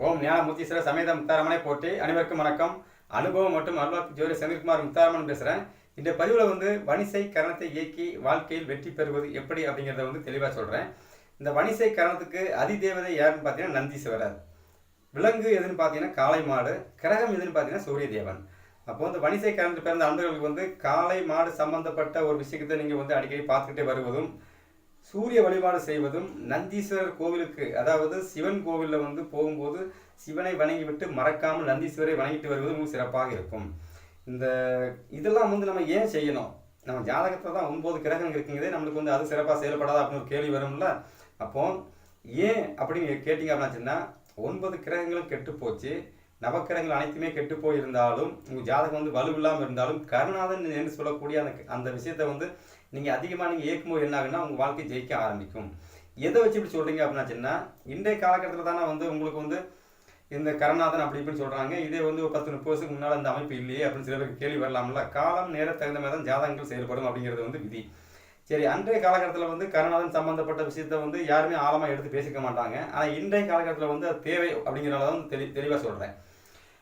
ஓம் ஞானமூர்த்தீஸ்வர சமேத முத்தாரமனை போட்டி அனைவருக்கும் வணக்கம். அனுபவம் மற்றும் அல்வாக்கு ஜோதி செந்தில்குமார் முத்தாரமன் பேசுகிறேன் இந்த பதிவில் வந்து வணிசை கரணத்தை இயக்கி வாழ்க்கையில் வெற்றி பெறுவது எப்படி அப்படிங்கிறத வந்து தெளிவாக சொல்கிறேன் இந்த வணிசை கரணத்துக்கு அதிதேவதை யாருன்னு பார்த்தீங்கன்னா நந்தீஸ்வரர் விலங்கு எதுன்னு பார்த்தீங்கன்னா காளை மாடு கிரகம் எதுன்னு பார்த்தீங்கன்னா சூரிய தேவன் அப்போ வந்து வணிசை கரண்ட் பிறந்த அன்பர்களுக்கு வந்து காளை மாடு சம்பந்தப்பட்ட ஒரு விஷயத்தை நீங்கள் வந்து அடிக்கடி பார்த்துக்கிட்டே வருவதும் சூரிய வழிபாடு செய்வதும் நந்தீஸ்வரர் கோவிலுக்கு அதாவது சிவன் கோவிலில் வந்து போகும்போது சிவனை வணங்கிவிட்டு மறக்காமல் நந்தீஸ்வரை வணங்கிட்டு வருவது சிறப்பாக இருக்கும். இந்த இதெல்லாம் வந்து நம்ம ஏன் செய்யணும்? நம்ம ஜாதகத்தில் தான் ஒன்பது கிரகம் இருக்குங்கிறதே நம்மளுக்கு வந்து அது சிறப்பாக செயல்படாதா அப்படின்னு ஒரு கேள்வி வரும்ல. அப்போ ஏன் அப்படின்னு கேட்டிங்க அப்படின்னாச்சுன்னா ஒன்பது கிரகங்களும் கெட்டு போச்சு. நவக்கிரகங்கள் அனைத்துமே கெட்டு போயிருந்தாலும் உங்கள் ஜாதகம் வந்து வலுவில்லாமல் இருந்தாலும் கருணாதன் என்று சொல்லக்கூடிய அந்த அந்த விஷயத்தை வந்து நீங்கள் அதிகமாக நீங்கள் இயக்கும்போது என்ன ஆகுன்னா உங்கள் வாழ்க்கை ஜெயிக்க ஆரம்பிக்கும். எதை வச்சு இப்படி சொல்கிறீங்க அப்படின்னாச்சுன்னா இன்றைய காலகட்டத்தில் தானே வந்து உங்களுக்கு வந்து இந்த கருணாதன் அப்படி இப்படின்னு சொல்கிறாங்க இதே வந்து ஒரு பத்து முப்பது வருஷத்துக்கு முன்னால் அந்த அமைப்பு இல்லையே அப்படின்னு சில பேருக்கு கேள்வி வரலாம்ல. காலம் நேர தகுந்த மாதிரி தான் ஜாதகங்கள் செயல்படும் அப்படிங்கிறது வந்து விதி. சரி அன்றைய காலகட்டத்தில் வந்து கருணாதன் சம்மந்தப்பட்ட விஷயத்த வந்து யாருமே ஆழமாக எடுத்து பேசிக்க மாட்டாங்க. ஆனால் இன்றைய காலகட்டத்தில் வந்து அது தேவை அப்படிங்கிறனால தான் தெளி தெளிவாக சொல்கிறேன்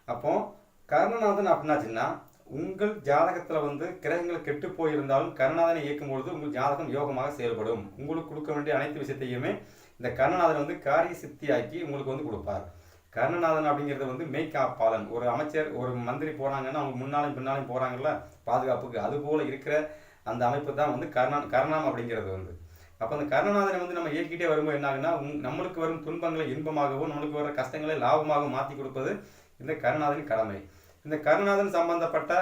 அப்போது கருணநாதன் அப்படின்னாச்சுன்னா உங்கள் ஜாதகத்தில் வந்து கிரகங்கள் கெட்டு போயிருந்தாலும் கருணாதனை இயக்கும் பொழுது உங்கள் ஜாதகம் யோகமாக செயல்படும். உங்களுக்கு கொடுக்க வேண்டிய அனைத்து விஷயத்தையுமே இந்த கருணநாதன் வந்து காரிய சித்தியாக்கி உங்களுக்கு வந்து கொடுப்பார். கருணநாதன் அப்படிங்கிறது வந்து மேய்காப்பாளன் ஒரு அமைச்சர் ஒரு மந்திரி போனாங்கன்னா அவங்க முன்னாலும் பின்னாலும் போகிறாங்கல்ல பாதுகாப்புக்கு. அதுபோல் இருக்கிற அந்த அமைப்பு தான் வந்து கருணா கருணாம் அப்படிங்கிறது வந்து. அப்போ அந்த கருணநாதனை வந்து நம்ம இயக்கிட்டே வரும்போது என்ன ஆகுன்னா நம்மளுக்கு வரும் துன்பங்களை இன்பமாகவும் நம்மளுக்கு வர கஷ்டங்களை லாபமாகவும் மாற்றி கொடுப்பது இந்த கருணாதனின் கடமை. இந்த கருணாதன் சம்பந்தப்பட்ட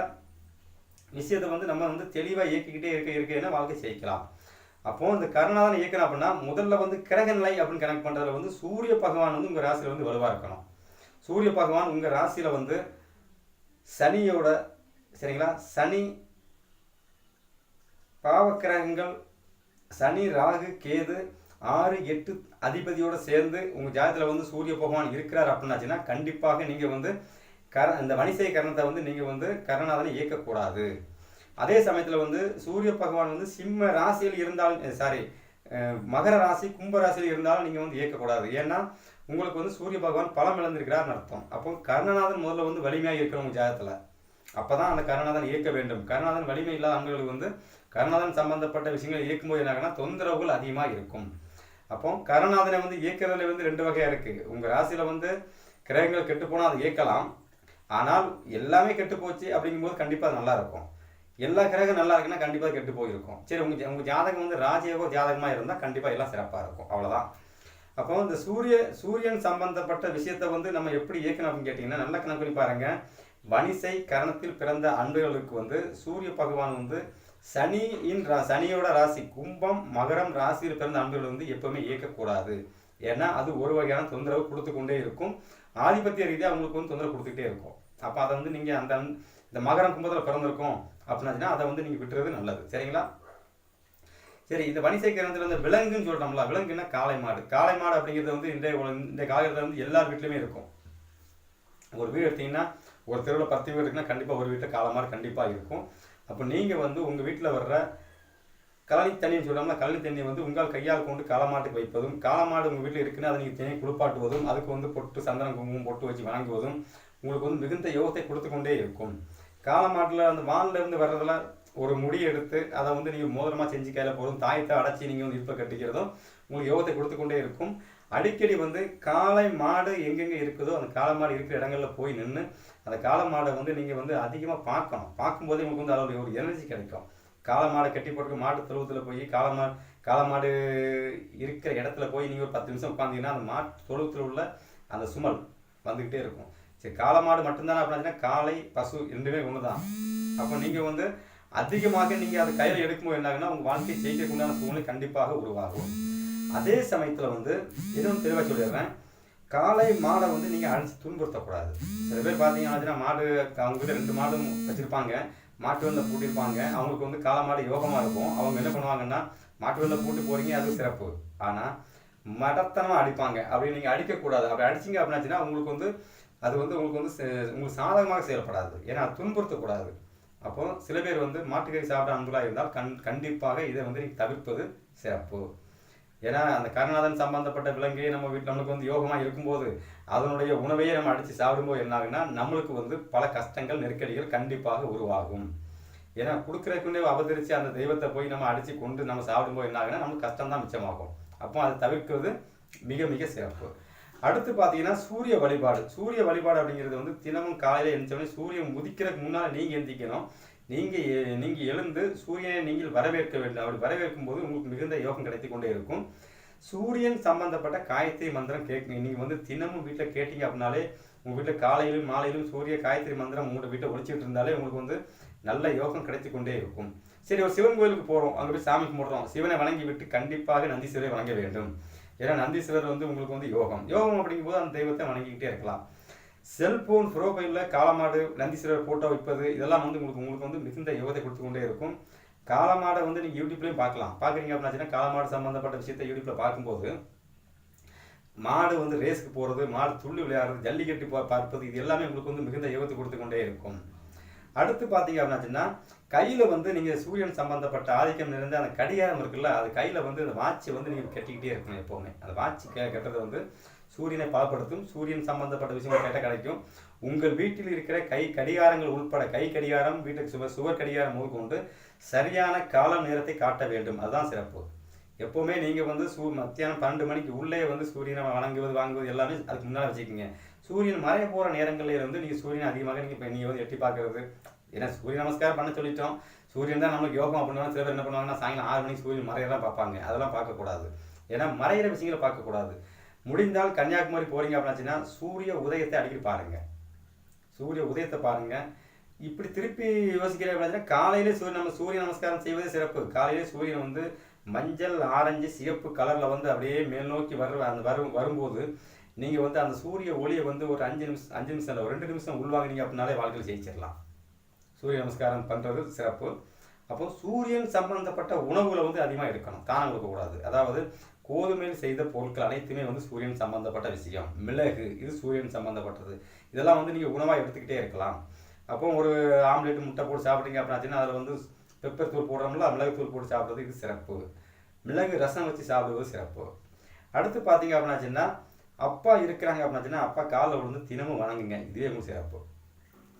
விஷயத்தை வந்து நம்ம வந்து தெளிவாக இயக்கிக்கிட்டே இருக்க இருக்க வாழ்க்கை ஜெயிக்கலாம். அப்போ இந்த கருணாதன் இயக்கணும் அப்படின்னா முதல்ல வந்து கிரக நிலை அப்படின்னு கனெக்ட் பண்ணுறதுல வந்து சூரிய பகவான் வந்து உங்கள் ராசியில் வந்து வலுவாக இருக்கணும். சூரிய பகவான் உங்கள் ராசியில் வந்து சனியோட சரிங்களா? சனி பாவக்கிரகங்கள் சனி ராகு கேது ஆறு எட்டு அதிபதியோடு சேர்ந்து உங்கள் ஜாதத்தில் வந்து சூரிய பகவான் இருக்கிறார் அப்படின்னாச்சுன்னா கண்டிப்பாக நீங்கள் வந்து கர இந்த வனிசை கரணத்தை வந்து நீங்கள் வந்து கரணாதனை இயக்கக்கூடாது. அதே சமயத்தில் வந்து சூரிய பகவான் வந்து சிம்ம ராசியில் இருந்தாலும் சாரி மகர ராசி கும்ப ராசியில் இருந்தாலும் நீங்கள் வந்து இயக்கக்கூடாது. ஏன்னா உங்களுக்கு வந்து சூரிய பகவான் பலம் இழந்திருக்கிறார்னு அர்த்தம். அப்போ கர்ணநாதன் முதல்ல வந்து வலிமையாக இருக்கிறவங்க ஜாதத்தில். அப்போ தான் அந்த கருணாதன் இயக்க வேண்டும். கருணாதன் வலிமை இல்லாத அவங்களுக்கு வந்து கருணாதன் சம்பந்தப்பட்ட விஷயங்களை இயக்கும்போது என்னாகனா தொந்தரவுகள் அதிகமாக இருக்கும். அப்போ கருணாதனை வந்து இயக்கிறதுல வந்து ரெண்டு வகையாக இருக்குது உங்கள் ராசியில் வந்து கிரகங்கள் கெட்டு போனால் அதை இயக்கலாம். ஆனால் எல்லாமே கெட்டு போச்சு அப்படிங்கும்போது கண்டிப்பாக அது நல்லா இருக்கும் எல்லா கிரகம் நல்லா இருக்குன்னா கண்டிப்பாக கெட்டு போயிருக்கும். சரி உங்கள் உங்கள் ஜாதகம் வந்து ராஜயோகம் ஜாதகமாக இருந்தால் கண்டிப்பாக எல்லாம் சிறப்பாக இருக்கும். அவ்வளோதான் அப்போ இந்த சூரிய சூரியன் சம்பந்தப்பட்ட விஷயத்தை வந்து நம்ம எப்படி இயக்கணும் அப்படின்னு கேட்டிங்கன்னா நல்ல கணக்கு பாருங்க. பாருங்கள் வணிசை கரணத்தில் பிறந்த அன்புகளுக்கு வந்து சூரிய பகவான் வந்து சனியின் ரா சனியோட ராசி கும்பம் மகரம் ராசியில் பிறந்த அன்புகள் வந்து எப்பவுமே இயக்கக்கூடாது. ஏன்னா அது ஒரு வகையான தொந்தரவு கொடுத்து கொண்டே இருக்கும். ஆதிபத்திய ரீதியாக அவங்களுக்கு வந்து தொந்தரவு கொடுத்துக்கிட்டே இருக்கும். அப்போ அதை வந்து நீங்கள் அந்த இந்த மகரம் கும்பத்தில் பிறந்திருக்கோம் அப்படின்னாச்சுன்னா அதை வந்து நீங்கள் விட்டுறது நல்லது. சரிங்களா? சரி இந்த வணிசை கிரகத்தில் வந்து விலங்குன்னு சொல்கிறோம்ல விலங்குன்னா காளை மாடு. காளை மாடு அப்படிங்கிறது வந்து இன்றைய இந்த காலகட்டத்தில் வந்து எல்லார் வீட்லையுமே இருக்கும். ஒரு வீடு எடுத்தீங்கன்னா ஒரு தெருவில் பத்து வீடு இருக்குன்னா கண்டிப்பாக ஒரு வீட்டில் காளை மாடு கண்டிப்பாக இருக்கும். அப்போ நீங்கள் வந்து உங்கள் வீட்டில் வர்ற கழனி தண்ணின்னு சொல்கிறோம்னா கழனி தண்ணியை வந்து உங்கள் கையால் கொண்டு காலமாட்டுக்கு வைப்பதும் காலமாடு உங்கள் வீட்டில் இருக்குன்னா அதை நீங்கள் தனியாக குளிப்பாட்டுவதும் அதுக்கு வந்து பொட்டு சந்தனம் குங்குமம் பொட்டு வச்சு வணங்குவதும் உங்களுக்கு வந்து மிகுந்த யோகத்தை கொடுத்து கொண்டே இருக்கும். காலமாட்டில் அந்த வானிலிருந்து வர்றதில் ஒரு முடி எடுத்து அதை வந்து நீங்கள் மோதிரமாக செஞ்சு கையில் போதும் தாயத்தை அடைச்சி நீங்கள் வந்து இருப்பை கட்டிக்கிறதும் உங்களுக்கு யோகத்தை கொடுத்து கொண்டே இருக்கும். அடிக்கடி வந்து காளை மாடு எங்கெங்கே இருக்குதோ அந்த காளை மாடு இருக்கிற இடங்களில் போய் நின்று அந்த காளை மாடை வந்து நீங்கள் வந்து அதிகமாக பார்க்கணும் பார்க்கும்போதே உங்களுக்கு வந்து அதோடைய ஒரு எனர்ஜி கிடைக்கும். காளை மாடை கட்டி போட்டு மாட்டு தொழுவத்தில் போய் காளை மா காளை மாடு இருக்கிற இடத்துல போய் நீங்கள் ஒரு பத்து நிமிஷம் உட்காந்தீங்கன்னா அந்த மாட்டு தொழுவத்தில் உள்ள அந்த சுமல் வந்துக்கிட்டே இருக்கும். சரி காளை மாடு மட்டும்தானே அப்படின்னா காளை பசு ரெண்டுமே ஒன்று தான் அப்போ நீங்கள் வந்து அதிகமாக நீங்கள் அதை கையில் எடுக்கும்போது என்னாகுன்னா உங்கள் வாழ்க்கையை ஜெயிக்கக்கூடிய சூழ்நிலை கண்டிப்பாக உருவாகும். அதே சமயத்தில் வந்து எதுவும் தெளிவாக சொல்லிடுறேன். காளை மாடை வந்து நீங்கள் அழைச்சி துன்புறுத்தக்கூடாது. சில பேர் பார்த்தீங்கன்னா மாடு அவங்க கிட்ட ரெண்டு மாடும் வச்சுருப்பாங்க. மாட்டு வெள்ள பூட்டியிருப்பாங்க அவங்களுக்கு வந்து காலமாடு யோகமாக இருக்கும். அவங்க என்ன பண்ணுவாங்கன்னா மாட்டு வெள்ள பூட்டு போகிறீங்க அது சிறப்பு. ஆனால் மடத்தனமாக அடிப்பாங்க. அப்படி நீங்கள் அடிக்கக்கூடாது. அப்படி அடிச்சிங்க அப்படின்னாச்சுன்னா உங்களுக்கு வந்து அது வந்து உங்களுக்கு வந்து உங்களுக்கு சாதகமாக செயல்படாது. ஏன்னா துன்புறுத்தக்கூடாது. அப்போ சில பேர் வந்து மாட்டுக்கறி சாப்பிட அன்புலாக இருந்தால் கண் கண்டிப்பாக இதை வந்து நீங்கள் தவிர்ப்பது சிறப்பு. ஏன்னா அந்த கருணாதன் சம்பந்தப்பட்ட விலங்கு நம்ம வீட்டில் நம்மளுக்கு வந்து யோகமாக இருக்கும்போது அதனுடைய உணவையே நம்ம அடித்து சாப்பிடும்போது என்ன ஆகுன்னா நம்மளுக்கு வந்து பல கஷ்டங்கள் நெருக்கடிகள் கண்டிப்பாக உருவாகும். ஏன்னா கொடுக்குறதுக்குன்னே அவதரித்து அந்த தெய்வத்தை போய் நம்ம அடித்து கொண்டு நம்ம சாப்பிடும்போது என்ன ஆகுன்னா நமக்கு கஷ்டம் தான் மிச்சமாகும். அப்போ அதை தவிர்க்கிறது மிக மிக சிறப்பு. அடுத்து பார்த்தீங்கன்னா சூரிய வழிபாடு. சூரிய வழிபாடு அப்படிங்கிறது வந்து தினமும் காலையில் எழுந்தோடனே சூரியன் உதிக்கிறதுக்கு முன்னால் நீங்கள் எந்திக்கணும் நீங்கள் நீங்கள் எழுந்து சூரியனை நீங்கள் வரவேற்க வேண்டும். அப்படி வரவேற்கும் போது உங்களுக்கு மிகுந்த யோகம் கிடைத்து கொண்டே இருக்கும். சூரியன் சம்பந்தப்பட்ட காயத்ரி மந்திரம் கேட்குங்க நீங்கள் வந்து தினமும் வீட்டில் கேட்டீங்க அப்படின்னாலே உங்கள் வீட்டில் காலையிலும் மாலையிலும் சூரிய காயத்ரி மந்திரம் உங்களோட வீட்டை ஒழிச்சிட்டு இருந்தாலே உங்களுக்கு வந்து நல்ல யோகம் கிடைத்து கொண்டே இருக்கும். சரி ஒரு சிவன் கோயிலுக்கு போகிறோம் அங்கே போய் சாமி கும்பிட்றோம். சிவனை வணங்கி விட்டு கண்டிப்பாக நந்தீஸ்வரை வணங்க வேண்டும். ஏன்னா நந்தீஸ்வரர் வந்து உங்களுக்கு வந்து யோகம். யோகம் அப்படிங்கும்போது அந்த தெய்வத்தை வணங்கிக்கிட்டே இருக்கலாம். செல்போன் ப்ரோஃபைலில் காலமாடு நந்தீஸ்வரர் ஃபோட்டோ வைப்பது இதெல்லாம் வந்து உங்களுக்கு உங்களுக்கு வந்து மிகுந்த யோகத்தை கொடுத்து கொண்டே இருக்கும். காலமாடை வந்து நீங்கள் யூடியூப்லேயும் பார்க்கலாம். பார்க்குறீங்க அப்படின்னா காலமாடு சம்மந்தப்பட்ட விஷயத்தை யூடியூப்பில் பார்க்கும்போது மாடு வந்து ரேஸுக்கு போகிறது மாடு துள்ளி விளையாடுறது ஜல்லிக்கட்டு பார்ப்பது இது எல்லாமே உங்களுக்கு வந்து மிகுந்த யோகத்தை கொடுத்து கொண்டே இருக்கும். அடுத்து பார்த்தீங்க அப்படின்னாச்சுன்னா கையில் வந்து நீங்கள் சூரியன் சம்மந்தப்பட்ட ஆதிக்கம் நிறைந்த அந்த கடிகாரம் இருக்குல்ல அது கையில் வந்து அந்த வாட்சை வந்து நீங்கள் கட்டிக்கிட்டே இருக்கணும் எப்போவுமே. அந்த வாட்ச் கே கட்டுறது வந்து சூரியனை பலப்படுத்தும். சூரியன் சம்பந்தப்பட்ட விஷயங்கள் கேட்டால் கிடைக்கும் உங்கள் வீட்டில் இருக்கிற கை கடிகாரங்கள் உட்பட கை கடிகாரம் வீட்டுக்கு சுவர் சுவர் கடிகாரம் முதற்கொண்டு சரியான கால நேரத்தை காட்ட வேண்டும். அதுதான் சிறப்பு. எப்போவுமே நீங்கள் வந்து சூ மத்தியானம் பன்னெண்டு மணிக்கு உள்ளே வந்து சூரியனை வணங்குவது வாங்குவது எல்லாமே அதுக்கு முன்னால் வச்சுக்கோங்க. சூரியன் மறைய போகிற நேரங்களில் இருந்து நீங்கள் சூரியனை அதிகமாக நீங்கள் இப்போ நீங்கள் வந்து எட்டி பார்க்கறது. ஏன்னா சூரிய நமஸ்காரம் பண்ண சொல்லிட்டோம். சூரியன் தான் நம்மளுக்கு யோகம் அப்படின்னா சில பேர் என்ன பண்ணுவாங்கன்னா சாயங்காலம் ஆறு மணிக்கு சூரியன் மறையெல்லாம் பார்ப்பாங்க. அதெல்லாம் பார்க்கக்கூடாது. ஏன்னா மறையிற விஷயங்களை பார்க்கக்கூடாது. முடிந்தால் கன்னியாகுமரி போறீங்க அப்படின்னாச்சுன்னா சூரிய உதயத்தை அடிக்கடி பாருங்க. சூரிய உதயத்தை பாருங்க. இப்படி திருப்பி யோசிக்கிற அப்படின்னா காலையிலே சூரிய நம்ம சூரிய நமஸ்காரம் செய்வதே சிறப்பு. காலையிலே சூரியன் வந்து மஞ்சள் ஆரஞ்சு சிவப்பு கலரில் வந்து அப்படியே மேல் நோக்கி வர அந்த வரும் வரும்போது நீங்கள் வந்து அந்த சூரிய ஒளியை வந்து ஒரு அஞ்சு நிமிஷம் அஞ்சு நிமிஷம் இல்லை ஒரு ரெண்டு நிமிஷம் உள்வாங்கினீங்க அப்படின்னாலே வாழ்க்கையில் ஜெயிச்சிடலாம். சூரிய நமஸ்காரம் பண்ணுறது சிறப்பு. அப்போ சூரியன் சம்பந்தப்பட்ட உணவுகளை வந்து அதிகமாக எடுக்கணும் தானம் கொடுக்கக்கூடாது. அதாவது கோதுமையில் செய்த பொருட்கள் அனைத்துமே வந்து சூரியன் சம்பந்தப்பட்ட விஷயம். மிளகு இது சூரியன் சம்பந்தப்பட்டது. இதெல்லாம் வந்து நீங்கள் உணவாக எடுத்துக்கிட்டே இருக்கலாம். அப்போ ஒரு ஆம்லேட் முட்டை போட்டு சாப்பிட்டீங்க அப்படின்னாச்சுன்னா அதில் வந்து பெப்பர் தூள் போடுறோம்ல மிளகு தூள் போட்டு சாப்பிட்றது இது சிறப்பு. மிளகு ரசம் வச்சு சாப்பிடுவது சிறப்பு. அடுத்து பார்த்தீங்க அப்படின்னாச்சுன்னா அப்பா இருக்கிறாங்க அப்படின்னாச்சுன்னா அப்பா காலில் விழுந்து தினமும் வணங்குங்க. இதுவே உங்களுக்கு சிறப்பு.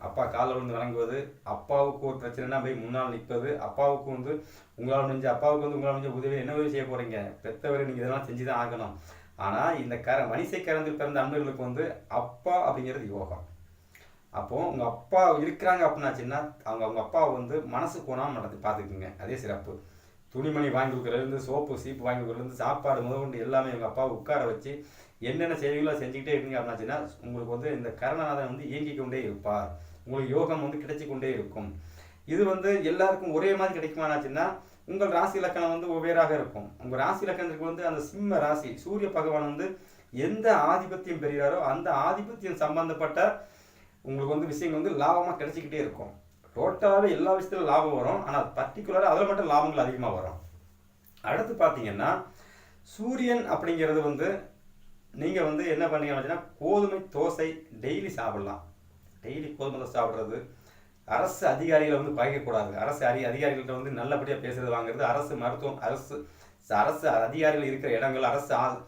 அப்பா காலில் விழுந்து வணங்குவது அப்பாவுக்கு ஒரு பிரச்சனைனா போய் முன்னால் நிற்பது அப்பாவுக்கு வந்து உங்களால் முடிஞ்ச அப்பாவுக்கு வந்து உங்களால் முடிஞ்ச உதவி என்ன உதவி செய்ய போகிறீங்க பெற்றவர் நீங்கள் இதெல்லாம் செஞ்சு தான் ஆகணும். ஆனால் இந்த கர மனிசை கறந்து பிறந்த அன்பர்களுக்கு வந்து அப்பா அப்படிங்கிறது யோகம். அப்போது உங்கள் அப்பா இருக்கிறாங்க அப்படின்னாச்சுன்னா அவங்க அவங்க அப்பாவை வந்து மனசு போனால் நடந்து பார்த்துக்குங்க. அதே சிறப்பு. துணிமணி வாங்கி கொடுக்குறதுலேருந்து சோப்பு சீப்பு வாங்கி கொடுக்குறதுலேருந்து சாப்பாடு முதற்கொண்டு எல்லாமே எங்கள் அப்பாவை உட்கார வச்சு என்னென்ன செய்வீங்களோ செஞ்சுக்கிட்டே இருக்கீங்க அப்படின்னாச்சுன்னா உங்களுக்கு வந்து இந்த கரணநாதன் வந்து இயங்கிக் கொண்டே இருப்பார். உங்களுக்கு யோகம் வந்து கிடைச்சி கொண்டே இருக்கும். இது வந்து எல்லாருக்கும் ஒரே மாதிரி கிடைக்குமானாச்சுன்னா உங்கள் ராசி இலக்கணம் வந்து வெவ்வேறாக இருக்கும். உங்கள் ராசி இலக்கணத்துக்கு வந்து அந்த சிம்ம ராசி சூரிய பகவான் வந்து எந்த ஆதிபத்தியம் பெறுகிறாரோ அந்த ஆதிபத்தியம் சம்பந்தப்பட்ட உங்களுக்கு வந்து விஷயங்கள் வந்து லாபமாக கிடைச்சிக்கிட்டே இருக்கும். டோட்டலாகவே எல்லா விஷயத்திலும் லாபம் வரும். ஆனால் பர்டிகுலராக அதில் மட்டும் லாபங்கள் அதிகமாக வரும். அடுத்து பார்த்தீங்கன்னா சூரியன் அப்படிங்கிறது வந்து நீங்கள் வந்து என்ன பண்ணீங்க அப்படின்னா கோதுமை தோசை டெய்லி சாப்பிடலாம். டெய்லி கோதுமை தோசை சாப்பிட்றது அரசு அதிகாரிகளை வந்து பகைக்கக்கூடாது அரசு அதி அதிகாரிகள்கிட்ட வந்து நல்லபடியாக பேசுறது வாங்குறது அரசு மருத்துவம் அரசு அரசு அதிகாரிகள் இருக்கிற இடங்கள் அரசு ஆ-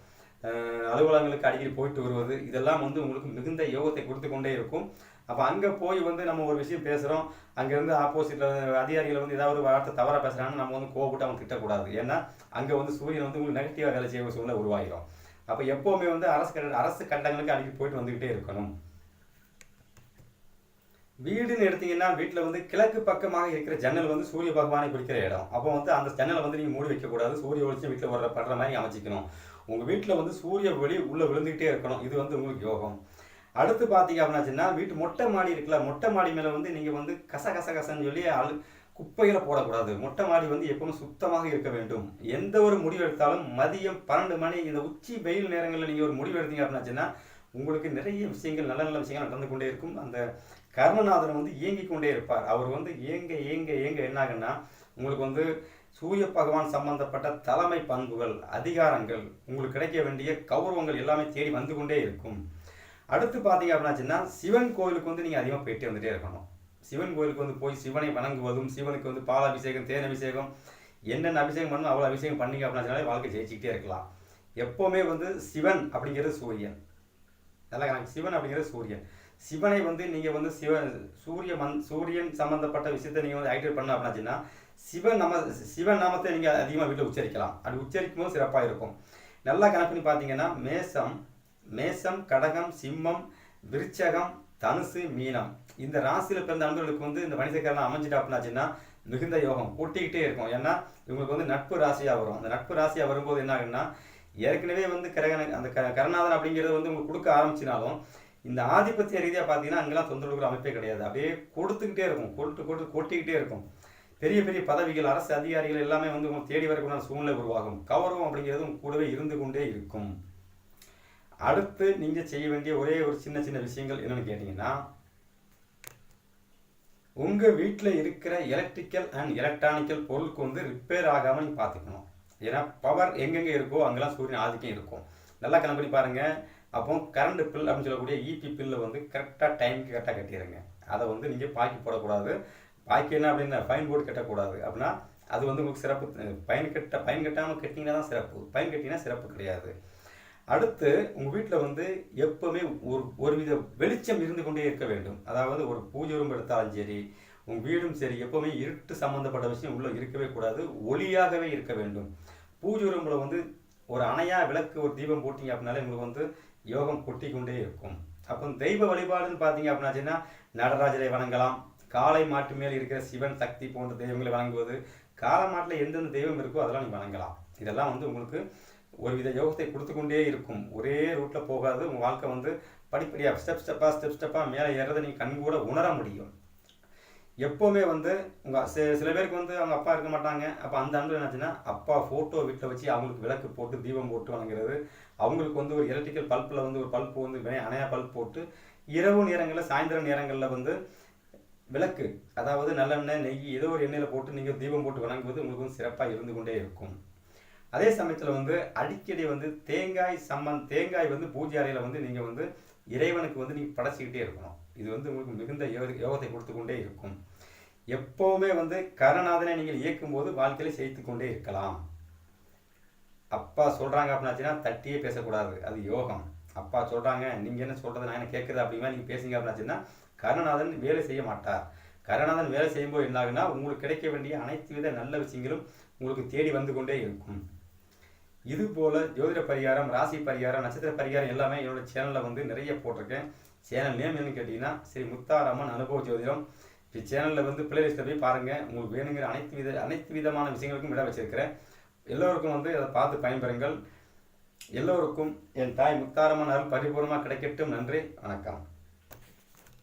அலுவலகங்களுக்கு அடிக்கடி போயிட்டு வருவது இதெல்லாம் வந்து உங்களுக்கு மிகுந்த யோகத்தை கொடுத்து கொண்டே இருக்கும். அப்போ அங்கே போய் வந்து நம்ம ஒரு விஷயம் பேசுகிறோம் அங்கேருந்து ஆப்போசிட்டில் அதிகாரிகள் வந்து ஏதாவது ஒரு வார்த்தை தவறாக பேசுகிறாங்கன்னா நம்ம வந்து கோவப்பட்டு அவங்க திட்டக்கூடாது. ஏன்னா அங்கே வந்து சூரியன் வந்து உங்களுக்கு நெகட்டிவாக வேலை செய்ய சூழ்நிலை உருவாகிடும் அப்போ எப்போவுமே வந்து அரசு அரசு கட்டங்களுக்கு அடிக்கடி போயிட்டு வந்துக்கிட்டே இருக்கணும். வீடுன்னு எடுத்தீங்கன்னா வீட்டில் வந்து கிழக்கு பக்கமாக இருக்கிற ஜன்னல் வந்து சூரிய பகவானை குறிக்கிற இடம். அப்போ வந்து அந்த ஜன்னலை வந்து நீங்கள் மூடி வைக்கக்கூடாது. சூரிய ஒளிச்சு வீட்டில் வர்ற படுற மாதிரி அமைச்சிக்கணும். உங்கள் வீட்டில் வந்து சூரிய ஒளி உள்ளே விழுந்துக்கிட்டே இருக்கணும். இது வந்து உங்களுக்கு யோகம். அடுத்து பார்த்தீங்க அப்படின்னாச்சுன்னா வீட்டு மொட்டை மாடி இருக்குல்ல மொட்டை மாடி மேலே வந்து நீங்கள் வந்து கச கச கசன்னு சொல்லி அழு குப்பைகளை போடக்கூடாது. மொட்டை மாடி வந்து எப்பவும் சுத்தமாக இருக்க வேண்டும். எந்த ஒரு முடிவு எடுத்தாலும் மதியம் பன்னெண்டு மணி இந்த உச்சி வெயில் நேரங்களில் நீங்கள் ஒரு முடிவு எடுத்தீங்க அப்படின்னாச்சுன்னா உங்களுக்கு நிறைய விஷயங்கள் நல்ல நல்ல விஷயங்கள் நடந்து கொண்டே இருக்கும். அந்த கர்மநாதன் வந்து இயங்கிக் கொண்டே இருப்பார். அவர் வந்து ஏங்க ஏங்க ஏங்க என்னாகுன்னா உங்களுக்கு வந்து சூரிய பகவான் சம்பந்தப்பட்ட தலைமை பண்புகள் அதிகாரங்கள் உங்களுக்கு கிடைக்க வேண்டிய கௌரவங்கள் எல்லாமே தேடி வந்து கொண்டே இருக்கும். அடுத்து பார்த்தீங்க அப்படின்னாச்சுன்னா சிவன் கோயிலுக்கு வந்து நீங்கள் அதிகமாக போயிட்டே வந்துகிட்டே இருக்கணும். சிவன் கோயிலுக்கு வந்து போய் சிவனை வணங்குவதும் சிவனுக்கு வந்து பால் அபிஷேகம் தேன் அபிஷேகம் என்னென்ன அபிஷேகம் பண்ணணும் அவ்வளோ அபிஷேகம் பண்ணீங்க அப்படின்னாலே வாழ்க்கை ஜெயிச்சுக்கிட்டே இருக்கலாம். எப்போவுமே வந்து சிவன் அப்படிங்கிறது சூரியன். நல்லா கணக்கு சிவன் அப்படிங்கிறது சூரியன். சிவனை வந்து நீங்கள் வந்து சிவன் சூரிய மண் சூரியன் சம்மந்தப்பட்ட விஷயத்தை நீங்கள் வந்து ஆக்டிவேட் பண்ண அப்படின்னாச்சுன்னா சிவன் நம சிவன் நாமத்தை நீங்கள் அதிகமாக வீட்டில் உச்சரிக்கலாம். அப்படி உச்சரிக்கும் போது சிறப்பாக இருக்கும். நல்லா கணக்கு பண்ணி பார்த்தீங்கன்னா மேசம் மேசம் கடகம் சிம்மம் விருச்சகம் தனுசு மீனம். இந்த ராசியில் பிறந்த நண்பர்களுக்கு வந்து இந்த மனிதக்காரன் அமைஞ்சிட்டா அப்படின்னாச்சுன்னா மிகுந்த யோகம் கூட்டிக்கிட்டே இருக்கும். ஏன்னா இவங்களுக்கு வந்து நட்பு ராசியாக வரும். அந்த நட்பு ராசியாக வரும்போது என்ன ஆகுன்னா ஏற்கனவே வந்து கரகன அந்த க கருணாதன் அப்படிங்கிறது வந்து உங்களுக்கு கொடுக்க ஆரம்பிச்சினாலும் இந்த ஆதிபத்திய ரீதியாக பார்த்தீங்கன்னா அங்கெல்லாம் தொந்தரவு கொடுக்குற அமைப்பே கிடையாது. அப்படியே கொடுத்துக்கிட்டே இருக்கும். கொடுத்து கொடுத்து கொட்டிக்கிட்டே இருக்கும். பெரிய பெரிய பதவிகள் அரசு அதிகாரிகள் எல்லாமே வந்து உங்களுக்கு தேடி வரக்கூடிய சூழ்நிலை உருவாகும். கௌரவம் அப்படிங்கிறது கூடவே இருந்து கொண்டே இருக்கும். அடுத்து நீங்க செய்ய வேண்டிய ஒரே ஒரு சின்ன சின்ன விஷயங்கள் என்னன்னு கேட்டீங்கன்னா உங்க வீட்டில் இருக்கிற எலக்ட்ரிக்கல் அண்ட் எலக்ட்ரானிக்கல் பொருளுக்கு வந்து ரிப்பேர் ஆகாம நீங்க பார்த்துக்கணும். ஏன்னா பவர் எங்கெங்க இருக்கோ அங்கெல்லாம் சூரியன் ஆதிக்கம் இருக்கும். நல்லா கணக்கு பாருங்கள் பாருங்க. அப்போ கரண்ட் பில் அப்படின்னு சொல்லக்கூடிய இபி பில்லை வந்து கரெக்டாக டைமுக்கு கரெக்டாக கட்டிடுங்க அதை வந்து நீங்கள் பாக்கி போடக்கூடாது. பாக்கி என்ன அப்படின்னா ஃபைன் போர்டு கட்டக்கூடாது. அப்படின்னா அது வந்து உங்களுக்கு சிறப்பு பயன் கட்ட பயன் கட்டாமல் கட்டிங்கன்னா தான் சிறப்பு. பயன் கட்டினா சிறப்பு கிடையாது. அடுத்து உங்கள் வீட்டில் வந்து எப்பவுமே ஒரு ஒருவித வெளிச்சம் இருந்து கொண்டே இருக்க வேண்டும். அதாவது ஒரு பூஜை ரூம் எடுத்தாலும் சரி உங்கள் வீடும் சரி எப்பவுமே இருட்டு சம்மந்தப்பட்ட விஷயம் உள்ளே இருக்கவே கூடாது. ஒளியாகவே இருக்க வேண்டும். பூஜை ரூமில் வந்து ஒரு அணையா விளக்கு ஒரு தீபம் போட்டிங்க அப்படின்னாலே உங்களுக்கு வந்து யோகம் கொட்டி கொண்டே இருக்கும். அப்போ தெய்வ வழிபாடுன்னு பார்த்தீங்க அப்படின்னாச்சுன்னா நடராஜரை வணங்கலாம். காளை மாட்டு மேல் இருக்கிற சிவன் சக்தி போன்ற தெய்வங்களை வணங்குவது காளை மாட்டில் எந்தெந்த தெய்வம் இருக்கோ அதெல்லாம் நீங்கள் வணங்கலாம். இதெல்லாம் வந்து உங்களுக்கு ஒருவித யோகத்தை கொடுத்து கொண்டே இருக்கும். ஒரே ரூட்டில் போகாது. உங்கள் வாழ்க்கை வந்து படிப்படியாக ஸ்டெப் ஸ்டெப்பாக ஸ்டெப் ஸ்டெப்பாக மேலே ஏறதை நீங்கள் கண் கூட உணர முடியும். எப்போவுமே வந்து உங்கள் சில பேருக்கு வந்து அவங்க அப்பா இருக்க மாட்டாங்க. அப்போ அந்த அன்பு என்னாச்சுன்னா அப்பா ஃபோட்டோ வீட்டில் வச்சு அவங்களுக்கு விளக்கு போட்டு தீபம் போட்டு வணங்குறது. அவங்களுக்கு வந்து ஒரு எலக்ட்ரிக்கல் பல்பில் வந்து ஒரு பல்ப் வந்து வே- அணையா பல்ப் போட்டு இரவு நேரங்களில் சாயந்தர நேரங்களில் வந்து விளக்கு அதாவது நல்லெண்ணெய் நெய் ஏதோ ஒரு எண்ணெயில் போட்டு நீங்கள் தீபம் போட்டு வணங்குவது உங்களுக்கு வந்து சிறப்பாக இருந்து கொண்டே இருக்கும். அதே சமயத்தில் வந்து அடிக்கடி வந்து தேங்காய் சம்மன் தேங்காய் வந்து பூஜை அறையில் வந்து நீங்கள் வந்து இறைவனுக்கு வந்து நீங்கள் படைச்சிக்கிட்டே இருக்கணும். இது வந்து உங்களுக்கு மிகுந்த யோக- யோகத்தை கொடுத்து கொண்டே இருக்கும். எப்போவுமே வந்து கரநாதனை நீங்கள் இயக்கும் போது வாழ்க்கையில செய்து கொண்டே இருக்கலாம். அப்பா சொல்கிறாங்க அப்படின்னாச்சுன்னா தட்டியே பேசக்கூடாது. அது யோகம். அப்பா சொல்கிறாங்க நீங்கள் என்ன சொல்கிறது நான் என்ன கேட்குறது அப்படிமா நீங்கள் பேசுங்க அப்படின்னாச்சுன்னா கருணாதன் வேலை செய்ய மாட்டார். கருணாதன் வேலை செய்யும்போது என்னாகுன்னா உங்களுக்கு கிடைக்க வேண்டிய அனைத்து வித நல்ல விஷயங்களும் உங்களுக்கு தேடி வந்து கொண்டே இருக்கும். இது போல் ஜோதிட பரிகாரம் ராசி பரிகாரம் நட்சத்திர பரிகாரம் எல்லாமே என்னோட சேனலில் வந்து நிறைய போட்டிருக்கேன். சேனல் நேம் என்னன்னு கேட்டிங்கன்னா ஸ்ரீ முத்தாராமன் அனுபவ ஜோதிடம். இப்போ சேனலில் வந்து பிளேலிஸ்ட்டை போய் பாருங்கள் உங்களுக்கு வேணுங்கிற அனைத்து வித அனைத்து விதமான விஷயங்களுக்கும் இடம் வச்சுருக்கிறேன். எல்லோருக்கும் வந்து அதை பார்த்து பயன்பெறுங்கள். எல்லோருக்கும் என் தாய் முத்தாரம்மன் அருள் பரிபூர்ணமாக கிடைக்கட்டும். நன்றி. வணக்கம்.